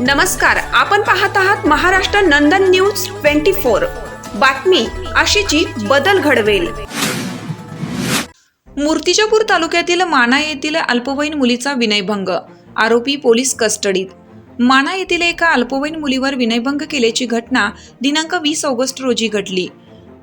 नमस्कार आपण पाहत आहात Maharashtra Nandan news twenty four. बातमी अशीची बदल घडवेल. मूर्तिजापूर तालुक्यातील माना येथील अल्पवयीन मुलीचा विनयभंग आरोपी पोलीस कस्टडीत. माना येथील एका अल्पवयीन मुलीवर विनयभंग केल्याची घटना दिनांक वीस ऑगस्ट रोजी घडली.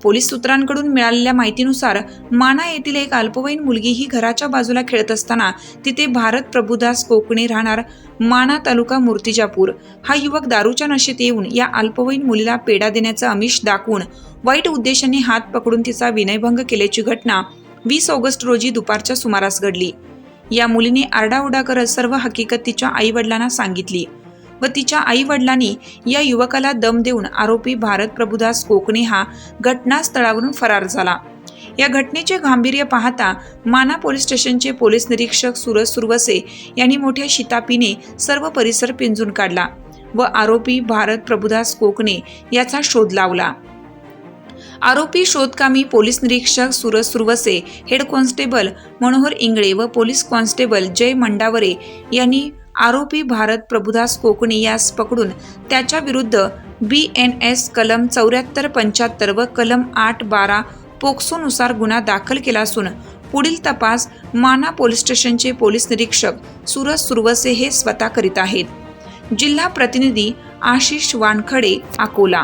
पोलीस सूत्रांकडून मिळालेल्या माहितीनुसार माना येथील एक अल्पवयीन मुलगी ही घराच्या बाजूला खेळत असताना तिथे भारत प्रभुदास कोकणे राहणार माना तालुका मूर्तिजापूर. हा युवक दारूच्या नशेत येऊन या अल्पवयीन मुलीला पेढा देण्याचं आमिष दाखवून वाईट उद्देशाने हात पकडून तिचा विनयभंग केल्याची घटना वीस ऑगस्ट रोजी दुपारच्या सुमारास घडली. या मुलीने आरडाओरडा करत सर्व हकीकत तिच्या आई वडिलांना सांगितली. व तिच्या आई वडिलांनी या युवकाला दम देऊन आरोपी भारत प्रभुदास कोकणे हा घटनास्थळावरून फरार झाला. या घटनेचे गांभीर्य पाहता माना पोलीस स्टेशनचे पोलीस निरीक्षक सुरज सुरवसे यांनी मोठ्या शितापीने सर्व परिसर पिंजून काढला व आरोपी भारत प्रभुदास कोकणे याचा शोध लावला. आरोपी शोधकामी पोलीस निरीक्षक सुरज सुरवसे हेड कॉन्स्टेबल मनोहर इंगळे व पोलीस कॉन्स्टेबल जय मंडावरे यांनी आरोपी भारत प्रभुदास कोकणे यास पकडून त्याच्या विरुद्ध बी एन एस कलम चौऱ्याहत्तर पंच्याहत्तर व कलम आठ बारा पोक्सोनुसार गुन्हा दाखल केला असून पुढील तपास माना पोलीस स्टेशनचे पोलीस निरीक्षक सूरज सुरवसे हे स्वतः करीत आहेत. जिल्हा प्रतिनिधी आशिष वानखडे अकोला